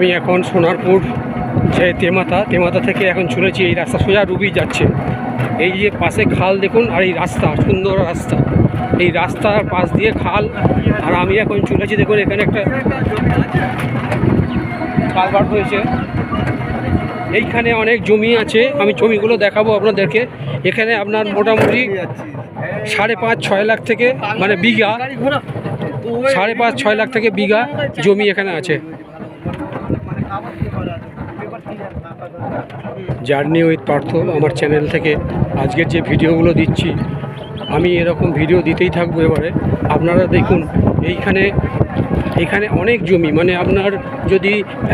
আমি এখন সোনারপুর যে তেমাতা তেমাতা থেকে এখন চলেছি এই রাস্তা সোজা রুবি যাচ্ছে। এই যে পাশে খাল দেখুন আর এই রাস্তা, সুন্দর রাস্তা। এই রাস্তার পাশ দিয়ে খাল আর আমি এখন চলেছি দেখুন এখানে একটা কালভার্ট হয়েছে। এইখানে অনেক জমি আছে, আমি জমিগুলো দেখাবো আপনাদেরকে। এখানে আপনার মোটামুটি সাড়ে পাঁচ, ছয় লাখ থেকে মানে বিঘা, সাড়ে পাঁচ, ছয় লাখ থেকে বিঘা জমি এখানে আছে। জার্নি উইথ পার্থ আমার চ্যানেল থেকে। আজকের যে ভিডিওগুলো দিচ্ছি, আমি এরকম ভিডিও দিতেই থাকব এবারে। আপনারা দেখুন, এইখানে এখানে অনেক জমি মানে আপনার যদি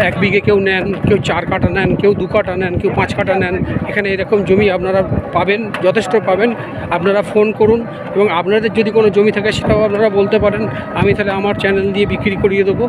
এক বিঘে কেউ নেন, কেউ চার কাটা নেন, কেউ দু কাটা নেন, কেউ পাঁচ কাটা নেন, এখানে এরকম জমি আপনারা পাবেন, যথেষ্ট পাবেন। আপনারা ফোন করুন এবং আপনাদের যদি কোনো জমি থাকে সেটাও আপনারা বলতে পারেন। আমি তাহলে আমার চ্যানেল দিয়ে বিক্রি করিয়ে দেবো।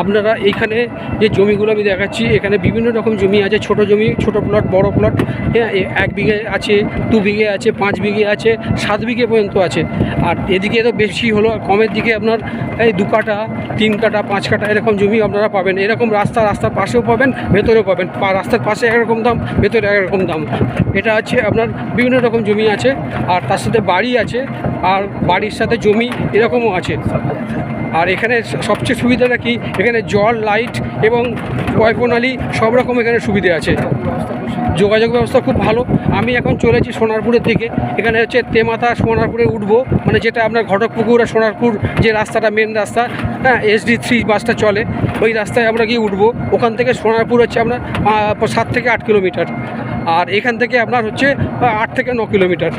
আপনারা এইখানে যে জমিগুলো আমি দেখাচ্ছি, এখানে বিভিন্ন রকম জমি আছে, ছোট জমি, ছোট প্লট বড় প্লট হ্যাঁ এক বিঘে আছে, দু বিঘে আছে, পাঁচ বিঘে আছে, সাত বিঘে পর্যন্ত আছে। আর এদিকে তো বেশি হলো কমের দিকে আপনার এই দু কাটা তিন কাটা, পাঁচ কাটা এরকম জমি আপনারা পাবেন। এরকম রাস্তা, রাস্তার পাশেও পাবেন, ভেতরেও পাবেন। রাস্তার পাশে একরকম দাম, ভেতরে একরকম দাম। এটা আছে আপনার বিভিন্ন রকম জমি আছে, আর তার সাথে বাড়ি আছে, আর বাড়ির সাথে জমি এরকমও আছে। আর এখানে সবচেয়ে সুবিধাটা কি? এখানে জল, লাইট এবং কয় প্রণালী সব রকম এখানে সুবিধে আছে। যোগাযোগ ব্যবস্থা খুব ভালো। আমি এখন চলেছি সোনারপুরের দিকে এখানে হচ্ছে তেমাথা সোনারপুরে উঠবো। মানে যেটা আপনার ঘটকপুকুর আর সোনারপুর যে রাস্তাটা মেন রাস্তা হ্যাঁ এসডি থ্রি বাসটা চলে। ওই রাস্তায় আমরা গিয়ে উঠবো। ওখান থেকে সোনারপুর হচ্ছে আপনার সাত থেকে আট কিলোমিটার। আর এখান থেকে আপনার হচ্ছে আট থেকে ন কিলোমিটার।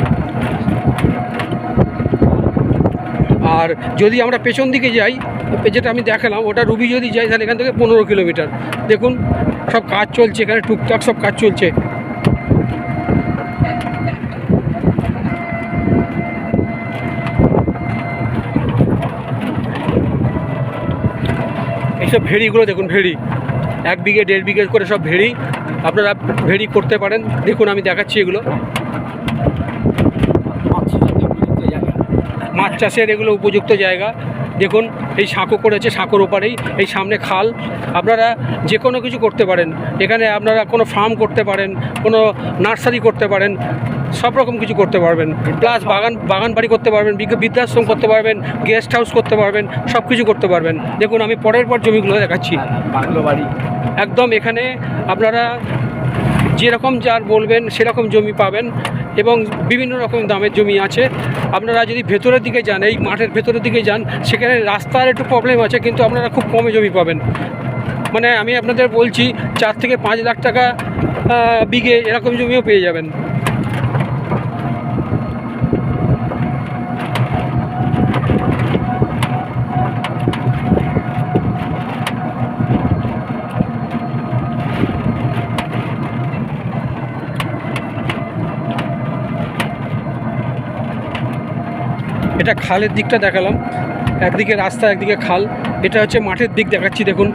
আর যদি আমরা পেছন দিকে যাই যেটা আমি দেখালাম ওটা রুবি যদি যাই তাহলে এখান থেকে পনেরো কিলোমিটার। দেখুন সব কাজ চলছে এখানে টুকটাক সব কাজ চলছে। এইসব ভেড়িগুলো দেখুন ভেড়ি। এক বিঘে দেড় বিঘে করে সব ভেড়ি। আপনারা ভেড়ি করতে পারেন। দেখুন আমি দেখাচ্ছি এগুলো। মাছ চাষের এগুলো উপযুক্ত জায়গা। দেখুন এই সাঁকো করেছে সাঁকোর ওপারেই এই সামনে খাল। আপনারা যে কোনো কিছু করতে পারেন। এখানে আপনারা কোনো ফার্ম করতে পারেন কোনো নার্সারি করতে পারেন সব রকম কিছু করতে পারবেন। প্লাস বাগান বাগান বাড়ি করতে পারবেন বৃদ্ধাশ্রম করতে পারবেন গেস্ট হাউস করতে পারবেন সব কিছু করতে পারবেন। দেখুন আমি পরের পর জমিগুলো দেখাচ্ছি। বাংলো বাড়ি। একদম এখানে আপনারা যেরকম যার বলবেন, সেরকম জমি পাবেন এবং বিভিন্ন রকম দামের জমি আছে। আপনারা যদি ভেতরের দিকে যান, এই মাঠের ভেতরের দিকে যান, সেখানে রাস্তার একটু প্রবলেম আছে, কিন্তু আপনারা খুব কমে জমি পাবেন। মানে আমি আপনাদের বলছি, চার থেকে পাঁচ লাখ টাকা বিঘে এরকম জমিও পেয়ে যাবেন। এটা খালের দিকটা দেখালাম। একদিকে রাস্তা একদিকে খাল। এটা হচ্ছে মাঠের দিক দেখাচ্ছি দেখুন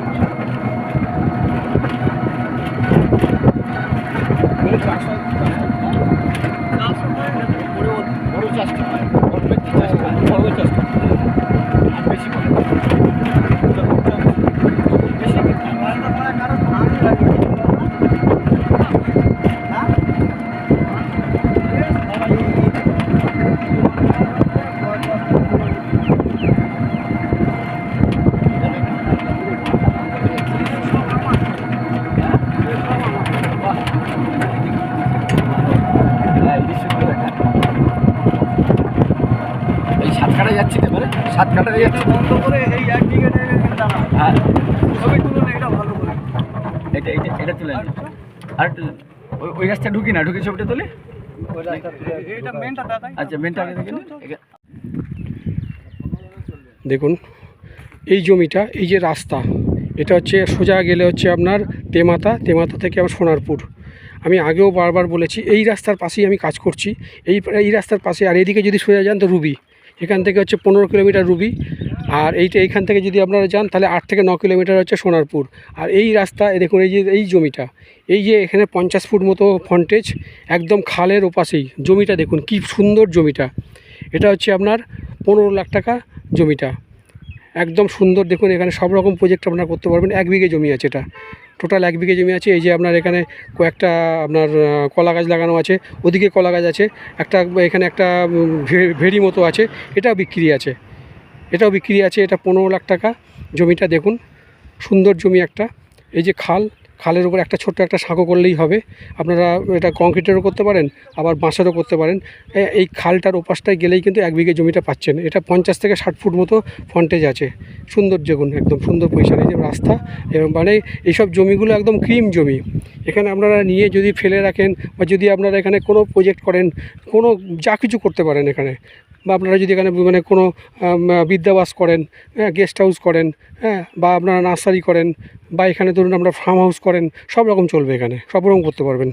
বড় চাষটা হয় বড় ব্যক্তি চাষটা হয় বড় চাষটা বেশি করে বেশি এই সাত কাটা যাচ্ছি তো এবারে সাত কাটা যাচ্ছি বন্ধ করে এই এক বিঘে হ্যাঁ। ছবি তুলুন এটা ভালো করে। এটা এটা এটা তুলে আর ওই- ওই রাস্তা ঢুকি না ঢুকি ছবিটা তুলে? আচ্ছা মেনটা দেখুন এই জমিটা এই যে রাস্তা এটা হচ্ছে সোজা গেলে হচ্ছে আপনার তেমাতা তেমাতা থেকে আমার সোনারপুর। আমি আগেও বারবার বলেছি এই রাস্তার পাশেই আমি কাজ করছি। এই এই রাস্তার পাশে আর এদিকে যদি সোজা যান তো রুবি। এখান থেকে হচ্ছে পনেরো কিলোমিটার রুবি। আর এইটা এইখান থেকে যদি আপনারা যান, তাহলে আট থেকে ন কিলোমিটার হচ্ছে সোনারপুর। আর এই রাস্তা দেখুন, এই যে, এই জমিটা, এই যে এখানে পঞ্চাশ ফুট মতো ফন্টেজ একদম খালের ওপাশেই। জমিটা দেখুন, কি সুন্দর জমিটা। এটা হচ্ছে আপনার পনেরো লাখ টাকা জমিটা। একদম সুন্দর, দেখুন, এখানে সব রকম প্রজেক্ট আপনারা করতে পারবেন। এক বিঘে জমি আছে এটা। টোটাল এক বিঘে জমি আছে। এই যে আপনার এখানে কয়েকটা আপনার কলা গাছ লাগানো আছে। ওদিকে কলা গাছ আছে। একটা, এখানে একটা ভেড়ি মতো আছে। এটাও বিক্রি আছে। এটাও বিক্রি আছে। এটা পনেরো লাখ টাকা। জমিটা দেখুন। সুন্দর জমি একটা। এই যে খাল খালের উপর একটা ছোট্ট একটা সাঁকো করলেই হবে। আপনারা এটা কংক্রিটেরও করতে পারেন, আবার বাঁশেরও করতে পারেন। এই খালটার ওপাশটায় গেলেই কিন্তু এক বিঘে জমিটা পাচ্ছেন। এটা পঞ্চাশ থেকে ষাট ফুট মতো ফন্টেজ আছে। সুন্দর যেগুন একদম সুন্দর এই যে রাস্তা, এবং মানে এইসব জমিগুলো একদম ক্রিম জমি। এখানে আপনারা নিয়ে যদি ফেলে রাখেন বা যদি আপনারা এখানে কোনো প্রজেক্ট করেন, কোনো যা কিছু করতে পারেন এখানে, বা আপনারা যদি এখানে মানে কোনো বিদ্যাবাস করেন হ্যাঁ গেস্ট হাউস করেন হ্যাঁ বা আপনারা নার্সারি করেন বা এখানে ধরুন আপনার ফার্ম হাউস করেন, সব রকম চলবে এখানে, সব রকম করতে পারবেন।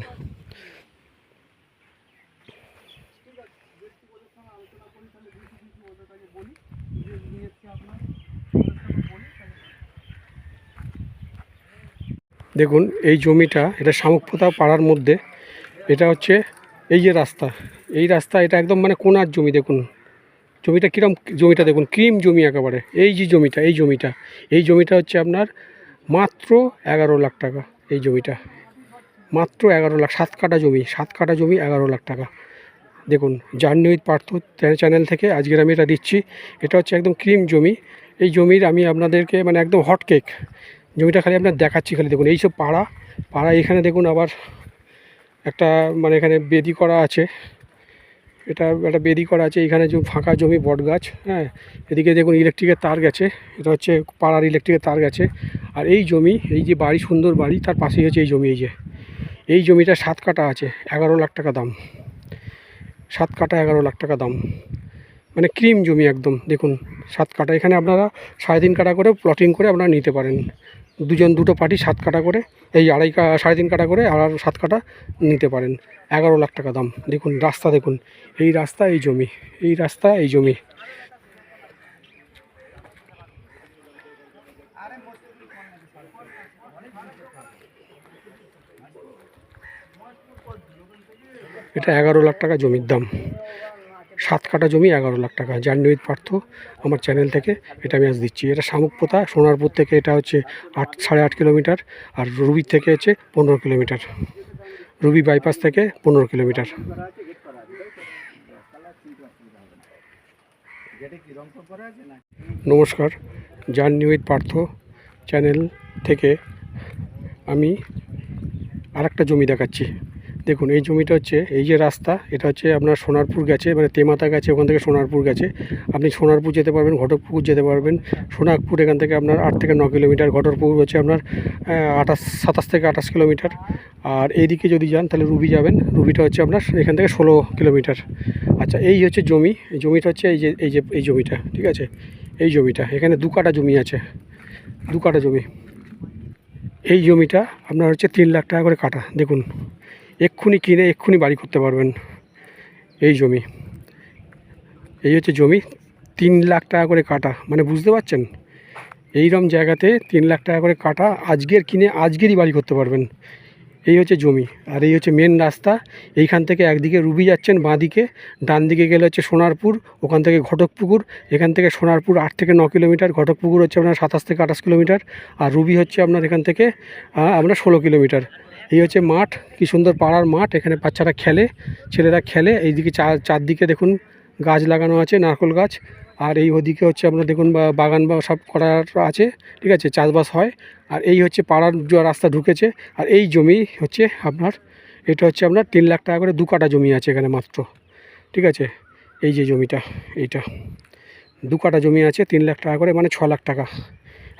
দেখুন, এই জমিটা, এটা শামুকপোতা পাড়ার মধ্যে, এটা হচ্ছে এই যে রাস্তা, এই রাস্তা এটা একদম মানে কোনার জমি, দেখুন। জমিটা কীরকম জমিটা দেখুন, ক্রিম জমি একেবারে, এই যে জমিটা, এই জমিটা এই জমিটা হচ্ছে আপনার মাত্র এগারো লাখ টাকা এই জমিটা। মাত্র এগারো লাখ, সাত কাটা জমি, সাত কাটা জমি এগারো লাখ টাকা। দেখুন জার্নি উইথ পার্থ চ্যানেল থেকে আজকের আমি এটা দিচ্ছি। এটা হচ্ছে একদম ক্রিম জমি। এই জমির আমি আপনাদেরকে মানে একদম হট কেক। জমিটা খালি আপনার দেখাচ্ছি খালি, দেখুন এইসব পাড়া। পাড়া এখানে দেখুন আবার একটা মানে এখানে বেদি করা আছে। এটা একটা বেদি করা আছে, এখানে যে ফাঁকা জমি বট গাছ হ্যাঁ এদিকে দেখুন ইলেকট্রিকের তার গেছে, এটা হচ্ছে পাড়ার ইলেকট্রিকের তার গেছে, আর এই জমি, এই যে বাড়ি, সুন্দর বাড়ি, তার পাশেই হচ্ছে এই জমি, এই যে, এই জমিটা সাত কাটা আছে, এগারো লাখ টাকা দাম, সাত কাটা এগারো লাখ টাকা দাম মানে ক্রিম জমি একদম, দেখুন, সাত কাটা এখানে আপনারা সাড়ে তিন কাটা করে প্লটিং করে আপনারা নিতে পারেন, দুজন, দুটো পার্টি সাত কাটা করে, এই আড়াই সাড়ে তিন কাটা করে আর সাত কাটা নিতে পারেন। এগারো লাখ টাকা দাম। দেখুন, রাস্তা দেখুন। এই রাস্তা, এই জমি। এই রাস্তা, এই জমি। এটা এগারো লাখ টাকা জমির দাম। সাত কাটা জমি, এগারো লাখ টাকা। উইথ পার্থ আমার চ্যানেল থেকে এটা আমি আজ দিচ্ছি। এটা শামুকপোতা, সোনারপুর থেকে এটা হচ্ছে আট, সাড়ে আট কিলোমিটার আর রুবির থেকে হচ্ছে পনেরো কিলোমিটার। রুবি বাইপাস থেকে পনেরো কিলোমিটার। নমস্কার জার্নি উইথ পার্থ চ্যানেল থেকে আমি আরেকটা জমি দেখাচ্ছি। দেখুন, এই জমিটা হচ্ছে, এই যে রাস্তা, এটা হচ্ছে আপনার সোনারপুর গেছে মানে তেমাতা গেছে, ওখান থেকে সোনারপুর গেছে। আপনি সোনারপুর যেতে পারবেন, ঘটকপুকুর যেতে পারবেন। সোনারপুর এখান থেকে আপনার আট থেকে ন কিলোমিটার, ঘটকপুকুর হচ্ছে আপনার আঠাশ, সাতাশ থেকে আঠাশ কিলোমিটার। আর এইদিকে যদি যান, তাহলে রুবি যাবেন। রুবিটা হচ্ছে আপনার এখান থেকে ষোলো কিলোমিটার। আচ্ছা এই হচ্ছে জমি। জমিটা হচ্ছে এই যে এই যে, এই জমিটা, ঠিক আছে? এই জমিটা, এখানে দু কাটা জমি আছে। দু কাটা জমি। এই জমিটা আপনার হচ্ছে তিন লাখ টাকা করে কাটা, দেখুন। এক্ষুনি কিনে, এক্ষুনি বাড়ি করতে পারবেন এই জমি। এই হচ্ছে জমি, তিন লাখ টাকা করে কাটা। মানে বুঝতে পারছেন? এইরকম জায়গাতে তিন লাখ টাকা করে কাটা, আজকের কিনে আজকেরই বাড়ি করতে পারবেন। এই হচ্ছে জমি। আর এই হচ্ছে মেন রাস্তা। এইখান থেকে একদিকে রুবি যাচ্ছেন, বাঁদিকে। ডান দিকে গেলে হচ্ছে সোনারপুর, ওখান থেকে ঘটকপুকুর। এখান থেকে সোনারপুর আট থেকে ন কিলোমিটার, ঘটকপুকুর হচ্ছে আপনার সাতাশ থেকে আঠাশ কিলোমিটার। আর রুবি হচ্ছে আপনার এখান থেকে আপনার ষোলো কিলোমিটার। এই হচ্ছে মাঠ, কি সুন্দর পাড়ার মাঠ, এখানে বাচ্চারা খেলে, ছেলেরা খেলে, এইদিকে চার চারদিকে দেখুন গাছ লাগানো আছে, নারকেল গাছ, আর এই ওদিকে হচ্ছে আপনার দেখুন বাগান বা সব করার আছে, ঠিক আছে, চাষবাস হয়, আর এই হচ্ছে পাড়ার রাস্তা ঢুকেছে, আর এই জমি হচ্ছে আপনার, এটা হচ্ছে আপনার তিন লাখ টাকা করে দু কাটা জমি আছে এখানে মাত্র, ঠিক আছে, এই যে জমিটা, এইটা, দু কাটা জমি আছে তিন লাখ টাকা করে মানে ছ লাখ টাকা,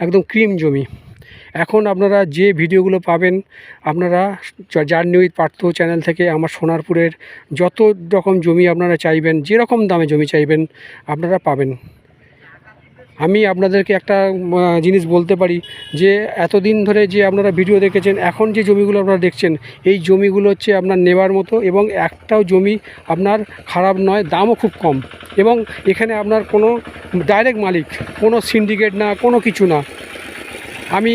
একদম ক্রিম জমি এখন আপনারা যে ভিডিওগুলো পাবেন, আপনারা জার্নি উইথ পার্থ চ্যানেল থেকে আমার সোনারপুরের যত রকম জমি আপনারা চাইবেন, যেরকম দামে জমি চাইবেন, আপনারা পাবেন। আমি আপনাদেরকে একটা জিনিস বলতে পারি যে, এতদিন ধরে যে আপনারা ভিডিও দেখেছেন, এখন যে জমিগুলো আপনারা দেখছেন, এই জমিগুলো হচ্ছে আপনার নেবার মতো এবং একটাও জমি আপনার খারাপ নয়, দামও খুব কম এবং এখানে আপনার কোনো ডাইরেক্ট মালিক, কোনো সিন্ডিকেট না, কোনো কিছু না। আমি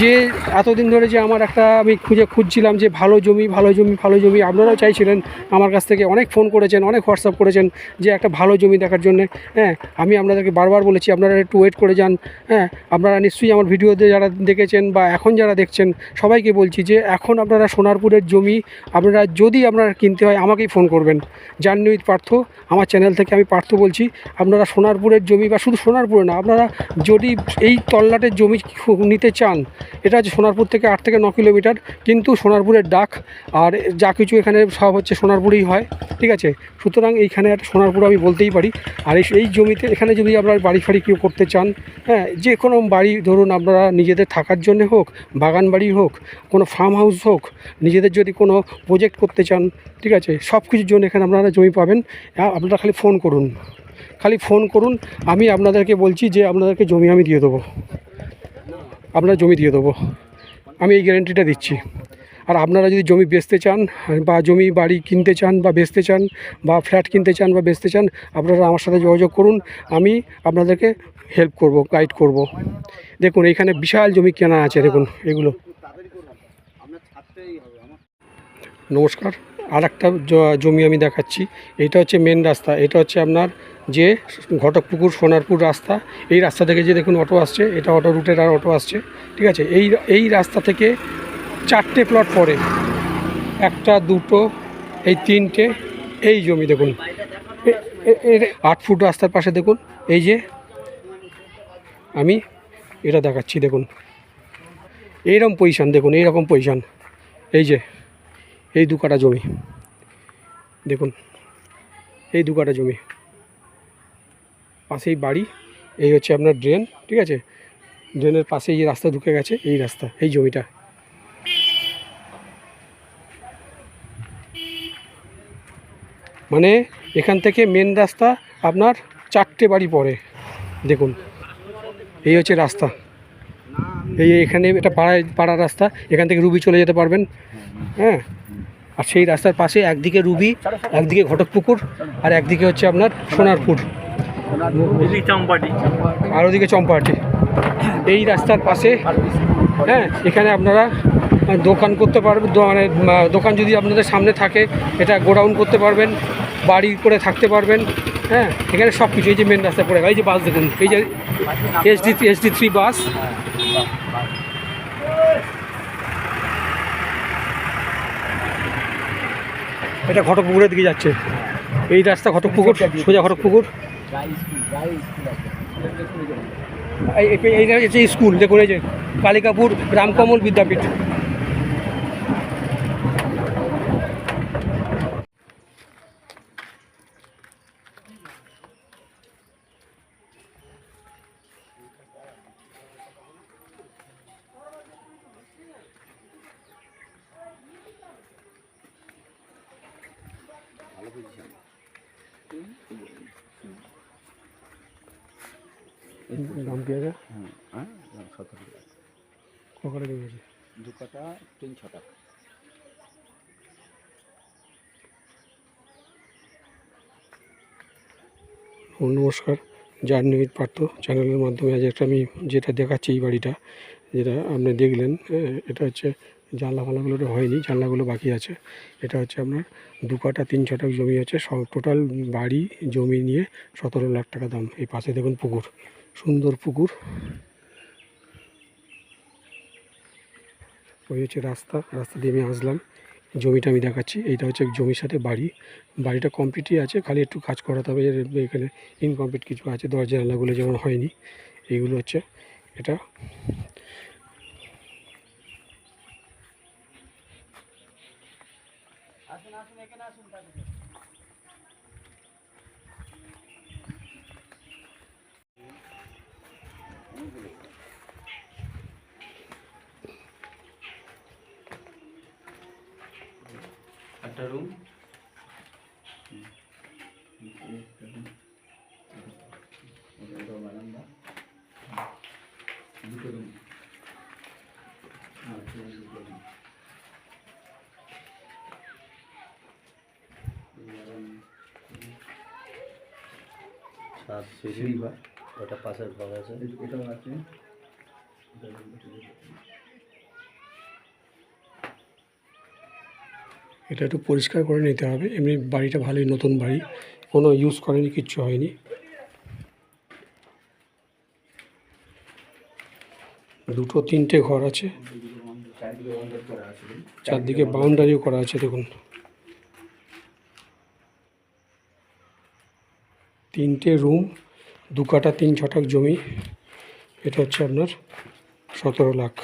যে এতদিন ধরে যে আমার একটা আমি খুঁজে খুঁজছিলাম যে ভালো জমি ভালো জমি ভালো জমি, আপনারাও চাইছিলেন, আমার কাছ থেকে অনেক ফোন করেছেন, অনেক হোয়াটসঅ্যাপ করেছেন যে একটা ভালো জমি দেখার জন্য। হ্যাঁ আমি আপনাদেরকে বারবার বলেছি, আপনারা একটু ওয়েট করে যান। হ্যাঁ আপনারা নিশ্চয়ই আমার ভিডিওতে যারা দেখেছেন বা এখন যারা দেখছেন, সবাইকে বলছি যে এখন আপনারা সোনারপুরের জমি, আপনারা যদি আপনারা কিনতে হয়, আমাকেই ফোন করবেন। জাহ্নবী পার্থ, আমার চ্যানেল থেকে আমি পার্থ বলছি, আপনারা সোনারপুরের জমি বা শুধু সোনারপুরে না, আপনারা যদি এই তল্লাটের জমি নিতে চান। এটা হচ্ছে সোনারপুর থেকে আট থেকে ন কিলোমিটার, কিন্তু সোনারপুরের ডাক আর যা কিছু এখানে সব হচ্ছে সোনারপুরেই হয়, ঠিক আছে? সুতরাং এইখানে একটা সোনারপুর আমি বলতেই পারি। আর এই জমিতে, এখানে যদি আপনার বাড়ি ফাড়ি কেউ করতে চান হ্যাঁ যে কোনো বাড়ি ধরুন আপনারা নিজেদের থাকার জন্য হোক, বাগান বাড়ি হোক, কোনো ফার্ম হাউস হোক, নিজেদের যদি কোনো প্রজেক্ট করতে চান, ঠিক আছে? সব কিছুর জন্য এখানে আপনারা জমি পাবেন। আপনারা খালি ফোন করুন। খালি ফোন করুন, আমি আপনাদেরকে বলছি যে আপনাদেরকে জমি আমি দিয়ে দেবো। আপনার জমি দিয়ে দেবো। আমি এই গ্যারেন্টিটা দিচ্ছি। আর আপনারা যদি জমি বেচতে চান, বা জমি বাড়ি কিনতে চান, বা বেচতে চান, বা ফ্ল্যাট কিনতে চান, বা বেচতে চান, আপনারা আমার সাথে যোগাযোগ করুন। আমি আপনাদেরকে হেল্প করব গাইড করব। দেখুন এইখানে বিশাল জমি কেনা আছে, দেখুন, এগুলো। নমস্কার। আর একটা জমি আমি দেখাচ্ছি। এটা হচ্ছে মেন রাস্তা। এটা হচ্ছে আপনার যে ঘটকপুকুর সোনারপুর রাস্তা, এই রাস্তা থেকে যে দেখুন অটো আসছে, এটা অটো রুটের আর অটো আসছে, ঠিক আছে? এই এই রাস্তা থেকে চারটে প্লট পরে একটা, দুটো, এই তিনটে, এই জমি দেখুন। আট ফুট রাস্তার পাশে দেখুন, এই যে আমি এটা দেখাচ্ছি, দেখুন। এইরকম পজিশান দেখুন, এইরকম পজিশান এই যে, এই দু কাটা জমি, দেখুন। এই দু কাটা জমি। পাশেই বাড়ি, এই হচ্ছে আপনার ড্রেন, ঠিক আছে? ড্রেনের পাশে এই রাস্তা ঢুকে গেছে, এই রাস্তা, এই জমিটা। মানে এখান থেকে মেন রাস্তা আপনার চারটে বাড়ি পড়ে, দেখুন। এই হচ্ছে রাস্তা। এই এখানে এটা পাড়ায়, পাড়ার রাস্তা, এখান থেকে রুবি চলে যেতে পারবেন। হ্যাঁ? আর সেই রাস্তার পাশে একদিকে রুবি, একদিকে ঘটকপুকুর, আর একদিকে হচ্ছে আপনার সোনারপুর। আর ওদিকে চম্পাহাটি এই রাস্তার পাশে হ্যাঁ এখানে আপনারা দোকান করতে পারবেন মানে দোকান যদি আপনাদের সামনে থাকে, এটা গোডাউন করতে পারবেন, বাড়ি করে থাকতে পারবেন হ্যাঁ এখানে সব কিছু, এই যে মেন রাস্তা পড়ে। এই যে বাস দেখুন, এই যে এসডি এসডি থ্রি বাস এটা ঘটকপুকুরের দিকে যাচ্ছে। এই রাস্তা ঘটকপুকুর, সোজা ঘটকপুকুর। এই এই- এই হচ্ছে স্কুল যে কালিকাপুর রামকমল বিদ্যাপীঠ। দাম কি আছে কখনো দেখেছি দু কাটা তিন ছ টাকা ও নমস্কার জার্নির পার্থ চ্যানেলের মাধ্যমে আজ একটা আমি যেটা দেখাচ্ছি এই বাড়িটা যেটা আপনি দেখলেন হ্যাঁ, এটা হচ্ছে জানলা ফালাগুলোটা হয়নি জানলাগুলো বাকি আছে। এটা হচ্ছে আপনার দু কাটা তিন ছটাক জমি আছে সব টোটাল বাড়ি জমি নিয়ে সতেরো লাখ টাকা দাম। এই পাশে দেখুন পুকুর। সুন্দর পুকুর। ওই হচ্ছে রাস্তা রাস্তা দিয়ে আমি আসলাম। জমিটা আমি দেখাচ্ছি, এইটা হচ্ছে জমির সাথে বাড়ি। বাড়িটা কমপ্লিটই আছে, খালি একটু কাজ করাতে হবে এখানে ইনকমপ্লিট কিছু আছে, দরজা, জানলাগুলো যেমন হয়নি। এইগুলো হচ্ছে এটা। একটা সাত ওটা পাশের আছে। এটাও আছে। এটা একটু পরিষ্কার করে নিতে হবে। এমনি বাড়িটা ভালোই নতুন বাড়ি। কোনো ইউজ করেনি কিচ্ছু হয়নি। দুটো তিনটে ঘর আছে। চারদিকে বাউন্ডারিও করা আছে দেখুন। তিনটে রুম দু কাটা তিন ছটাক জমি। এটা হচ্ছে আপনার সতেরো লাখ।